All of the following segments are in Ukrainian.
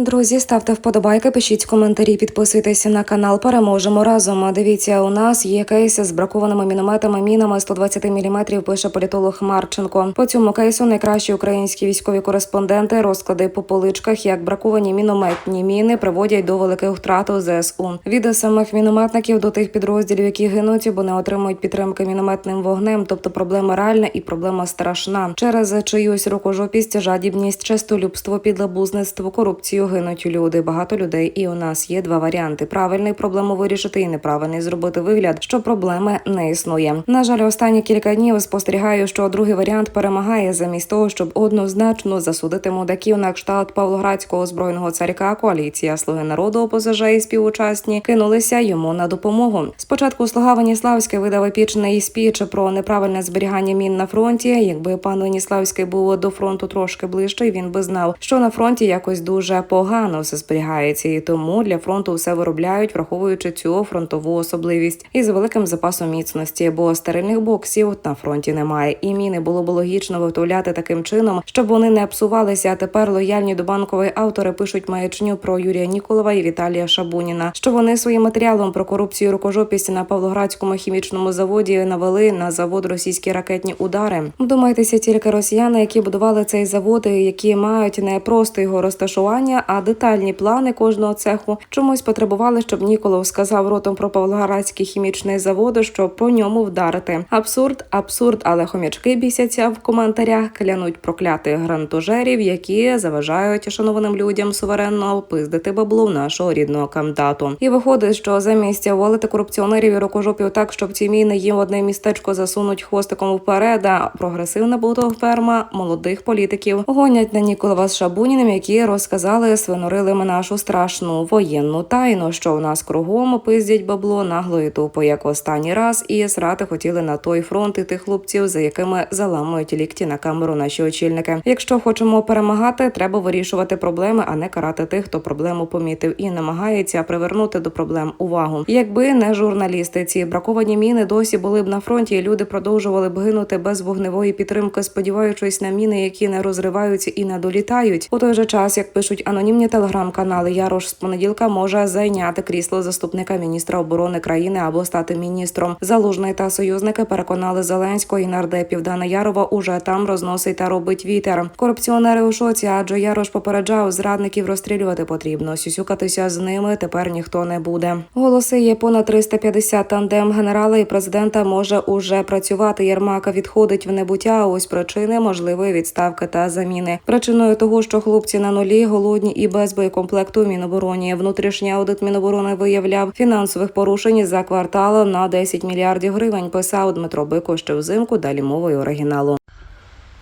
Друзі, ставте вподобайки, пишіть коментарі, підписуйтеся на канал. Переможемо разом. Дивіться, у нас є кейси з бракованими мінометами, мінами 120 мм, пише політолог Марченко. По цьому кейсу найкращі українські військові кореспонденти розклади по поличках, як браковані мінометні міни приводять до великих втрат у ЗСУ. Від самих мінометників до тих підрозділів, які гинуть, бо не отримують підтримки мінометним вогнем. Тобто проблема реальна і проблема страшна. Через чиюсь рукожопість, жадібність, честолюбство, підлабузництво, корупцію гинуть люди. Багато людей. І у нас є два варіанти: правильний проблему вирішити і неправильний зробити вигляд, що проблеми не існує. На жаль, останні кілька днів спостерігаю, що другий варіант перемагає замість того, щоб однозначно засудити мудаків на кшталт Павлоградського збройного царька. Коаліція Слуги народу ОПЗЖ і співучасні кинулися йому на допомогу. Спочатку слуга Веніславський видав епічний спіч про неправильне зберігання мін на фронті. Якби пан Веніславський був до фронту трошки ближче, він би знав, що на фронті якось дуже погано все зберігається, і тому для фронту все виробляють, враховуючи цю фронтову особливість із великим запасом міцності, бо стерильних боксів на фронті немає. І міни було б логічно виготовляти таким чином, щоб вони не псувалися. А тепер лояльні до банкової автори пишуть маячню про Юрія Ніколова і Віталія Шабуніна, що вони своїм матеріалом про корупцію і рукожопість на Павлоградському хімічному заводі навели на завод російські ракетні удари. Вдумайтеся, тільки росіяни, які будували цей завод, і які мають не просто його розташування, а детальні плани кожного цеху, чомусь потребували, щоб Ніколов сказав ротом про Павлоградський хімічний завод, щоб по ньому вдарити. Абсурд, абсурд, але хомячки бісяться в коментарях, клянуть проклятих грантожерів, які заважають шанованим людям суверенно опиздити бабло нашого рідного камдату. І виходить, що замість волити корупціонерів і рукожопів так, щоб ці міни їм одне містечко засунуть хвостиком вперед, а прогресивна ферма молодих політиків гонять на Ніколова з Шабуніним, які розказали свинорили ми нашу страшну воєнну тайну, що у нас кругом пиздять бабло нагло і тупо, як останній раз, і срати хотіли на той фронт і тих хлопців, за якими заламують лікті на камеру наші очільники. Якщо хочемо перемагати, треба вирішувати проблеми, а не карати тих, хто проблему помітив і намагається привернути до проблем увагу. Якби не журналісти, ці браковані міни досі були б на фронті, і люди продовжували б гинути без вогневої підтримки, сподіваючись на міни, які не розриваються і не долітають. У той же час, як пишуть анонімні телеграм-канали, Ярош з понеділка може зайняти крісло заступника міністра оборони країни або стати міністром. Залужний та союзники переконали Зеленського і нардепів Дана Ярова уже там розносить та робить вітер. Корупціонери у шоці, адже Ярош попереджав зрадників розстрілювати потрібно. Сюсюкатися з ними тепер ніхто не буде. Голоси є понад 350 тандем генерала і президента може уже працювати. Єрмака відходить в небуття. Ось причини можливої відставки та заміни. Причиною того, що хлопці на нулі голодні і без боєкомплекту в Мінобороні. Внутрішній аудит Міноборони виявляв фінансових порушень за квартал на 10 мільярдів гривень. Писав Дмитро Бико ще взимку. Далі мовою оригіналу.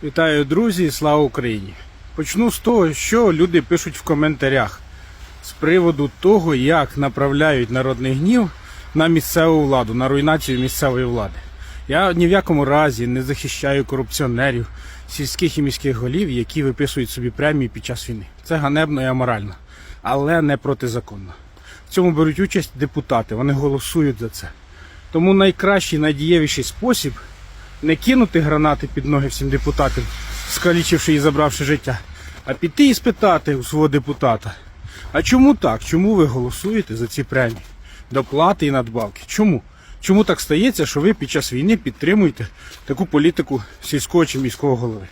Вітаю, друзі, і слава Україні! Почну з того, що люди пишуть в коментарях з приводу того, як направляють народний гнів на місцеву владу, на руйнацію місцевої влади. Я ні в якому разі не захищаю корупціонерів, сільських і міських голів, які виписують собі премії під час війни. Це ганебно і аморально, але не протизаконно. В цьому беруть участь депутати, вони голосують за це. Тому найкращий, найдієвіший спосіб не кинути гранати під ноги всім депутатам, скалічивши і забравши життя, а піти і спитати у свого депутата, а чому так? Чому ви голосуєте за ці премії, доплати і надбавки? Чому? Чому так стається, що ви під час війни підтримуєте таку політику сільського чи міського голови?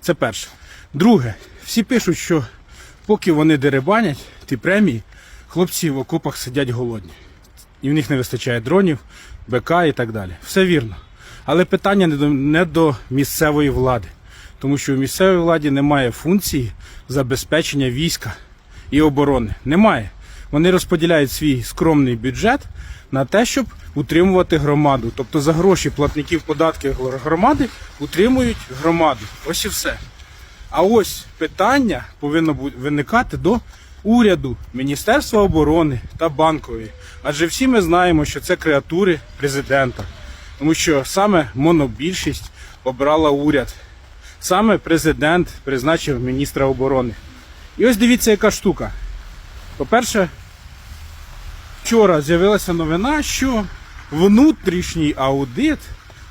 Це перше. Друге, всі пишуть, що поки вони деребанять ті премії, хлопці в окопах сидять голодні. І в них не вистачає дронів, БК і так далі. Все вірно. Але питання не до, не до місцевої влади, тому що в місцевій владі немає функції забезпечення війська і оборони. Немає. Вони розподіляють свій скромний бюджет на те, щоб утримувати громаду. Тобто за гроші платників податків громади утримують громаду. Ось і все. А ось питання повинно виникати до уряду, Міністерства оборони та банкової. Адже всі ми знаємо, що це креатури президента. Тому що саме монобільшість обрала уряд. Саме президент призначив міністра оборони. І ось дивіться, яка штука. По-перше, вчора з'явилася новина, що внутрішній аудит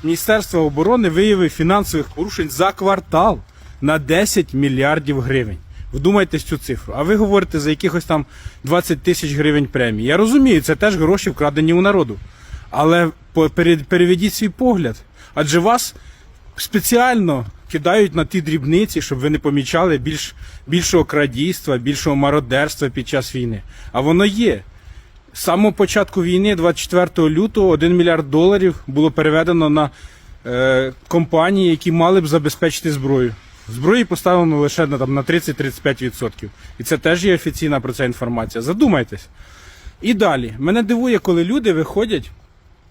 Міністерства оборони виявив фінансових порушень за квартал на 10 мільярдів гривень. Вдумайтесь цю цифру. А ви говорите за якихось там 20 тисяч гривень премії. Я розумію, це теж гроші вкрадені у народу. Але переведіть свій погляд. Адже вас спеціально кидають на ті дрібниці, щоб ви не помічали більш, більшого крадійства, більшого мародерства під час війни. А воно є. З самого початку війни, 24 лютого, 1 мільярд доларів було переведено на е, компанії, які мали б забезпечити зброю. Зброї поставлено лише на, там, на 30-35%. І це теж є офіційна про це інформація. Задумайтесь. І далі. Мене дивує, коли люди виходять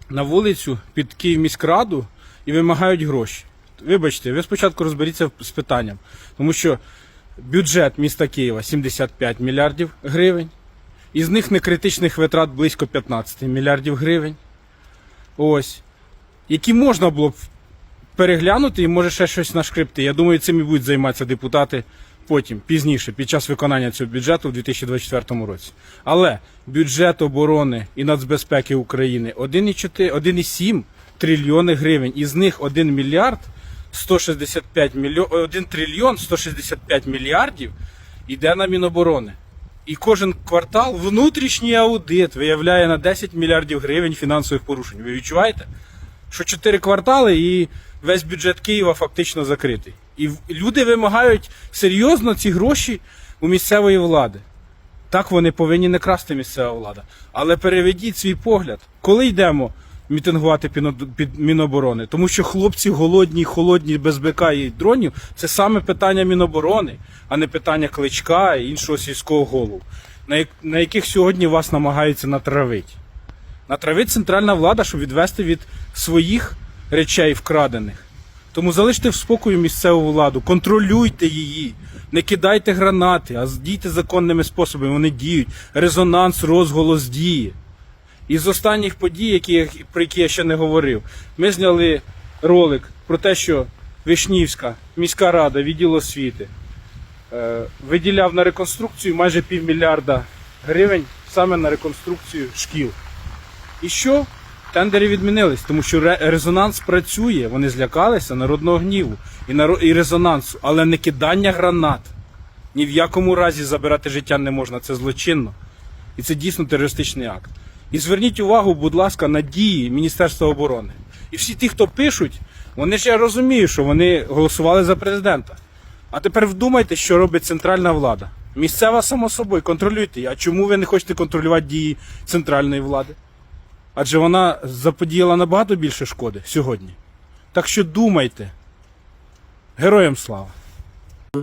на вулицю під Київміськраду і вимагають гроші. Вибачте, ви спочатку розберіться з питанням, тому що бюджет міста Києва 75 мільярдів гривень, із них некритичних витрат близько 15 мільярдів гривень. Ось. Які можна було б переглянути і може ще щось нашкрипти. Я думаю, цим і будуть займатися депутати потім, пізніше, під час виконання цього бюджету у 2024 році. Але бюджет оборони і нацбезпеки України 1,7 трильйони гривень, із них 1 мільярд 165 мільйон, 1 трильйон 165 мільярдів йде на Міноборони. І кожен квартал внутрішній аудит виявляє на 10 мільярдів гривень фінансових порушень. Ви відчуваєте? Що 4 квартали і весь бюджет Києва фактично закритий. І люди вимагають серйозно ці гроші у місцевої влади. Так вони повинні не красти місцева влада. Але переведіть свій погляд, коли йдемо мітингувати під, Міноборони, тому що хлопці голодні, холодні, без БК і дронів це саме питання Міноборони, а не питання кличка і іншого сільського голову, на яких сьогодні вас намагаються натравити. Натравить центральна влада, щоб відвести від своїх речей вкрадених. Тому залиште в спокою місцеву владу, контролюйте її, не кидайте гранати, а дійте законними способами. Вони діють. Резонанс, розголос діє. Із останніх подій, які, про які я ще не говорив, ми зняли ролик про те, що Вишнівська міська рада, відділ освіти, е, виділяв на реконструкцію майже півмільярда гривень саме на реконструкцію шкіл. І що? Тендери відмінились, тому що ре- резонанс працює. Вони злякалися народного гніву і, і резонансу, але не кидання гранат. Ні в якому разі забирати життя не можна, це злочинно. І це дійсно терористичний акт. І зверніть увагу, будь ласка, на дії Міністерства оборони. І всі ті, хто пишуть, вони ж я розумію, що вони голосували за президента. А тепер вдумайте, що робить центральна влада. Місцева, само собою, контролюйте. А чому ви не хочете контролювати дії центральної влади? Адже вона заподіяла набагато більше шкоди сьогодні. Так що думайте. Героям слава!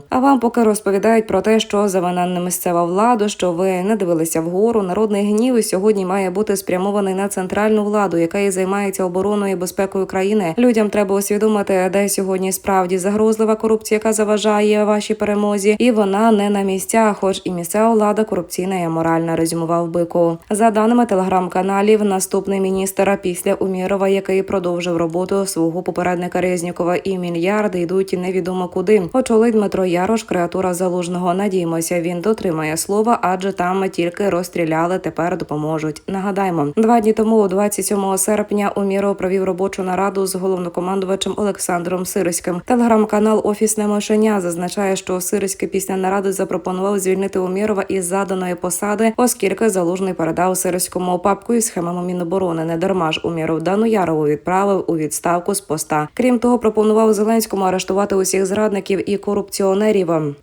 А вам поки розповідають про те, що завиненна місцева влада, що ви не дивилися вгору. Народний гнів сьогодні має бути спрямований на центральну владу, яка і займається обороною і безпекою країни. Людям треба усвідомити, де сьогодні справді загрозлива корупція, яка заважає вашій перемозі, і вона не на місцях, хоч і місцева влада корупційна і аморальна, резюмував бику. За даними телеграм-каналів, наступний міністр після Умірова, який продовжив роботу свого попередника Резнікова, і мільярди йдуть невідомо куди. Очолить Дмитро Ярош, креатура залужного. Надіємося, він дотримає слова, адже там тільки розстріляли. Тепер допоможуть. Нагадаємо, два дні тому, 27 серпня, Уміров провів робочу нараду з головнокомандувачем Олександром Сириським. Телеграм-канал Офісне мишеня зазначає, що Сириський після наради запропонував звільнити Умірова із заданої посади, оскільки залужний передав Сириському папку із схемами Міноборони. Не дарма ж Уміров Дану Ярову відправив у відставку з поста. Крім того, пропонував Зеленському арештувати усіх зрадників і корупціонерів.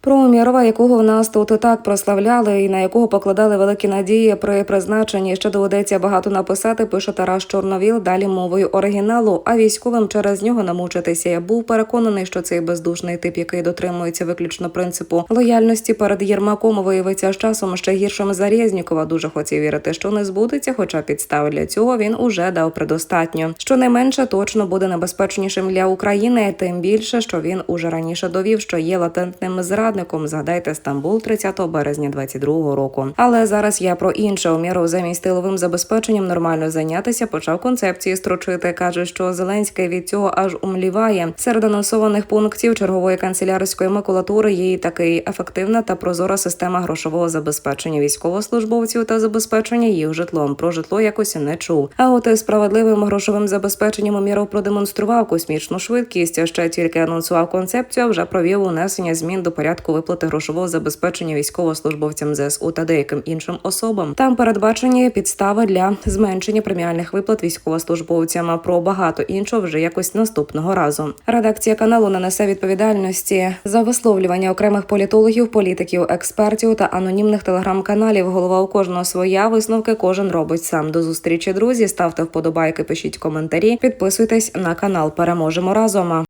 Про Умірова, якого в нас тут так прославляли, і на якого покладали великі надії при призначенні, ще доведеться багато написати. Пише Тарас Чорновіл далі мовою оригіналу. А військовим через нього намучитися. Я був переконаний, що цей бездушний тип, який дотримується виключно принципу лояльності перед Єрмаком, виявиться з часом ще гіршим за Резнікова. Дуже хотів вірити, що не збудеться, хоча підстав для цього він уже дав предостатньо. Щонайменше точно буде небезпечнішим для України, тим більше, що він уже раніше довів, що є латентним зрадником. Згадайте Стамбул 30 березня 22 року. Але зараз я про інше Уміров замість тиловим забезпеченням нормально зайнятися, почав концепції строчити. каже, що Зеленський від цього аж умліває. Серед анонсованих пунктів чергової канцелярської макулатури є і такий ефективна та прозора система грошового забезпечення військовослужбовців та забезпечення їх житлом. Про житло якось не чув. А от справедливим грошовим забезпеченням Уміров продемонстрував космічну швидкість. Ще тільки анонсував концепцію, а вже провів унесення внесення змін до порядку виплати грошового забезпечення військовослужбовцям ЗСУ та деяким іншим особам. Там передбачені підстави для зменшення преміальних виплат військовослужбовцям. А про багато іншого вже якось наступного разу. Редакція каналу не несе відповідальності за висловлювання окремих політологів, політиків, експертів та анонімних телеграм-каналів. Голова у кожного своя висновки кожен робить сам. До зустрічі, друзі. Ставте вподобайки, пишіть коментарі, підписуйтесь на канал. Переможемо разом.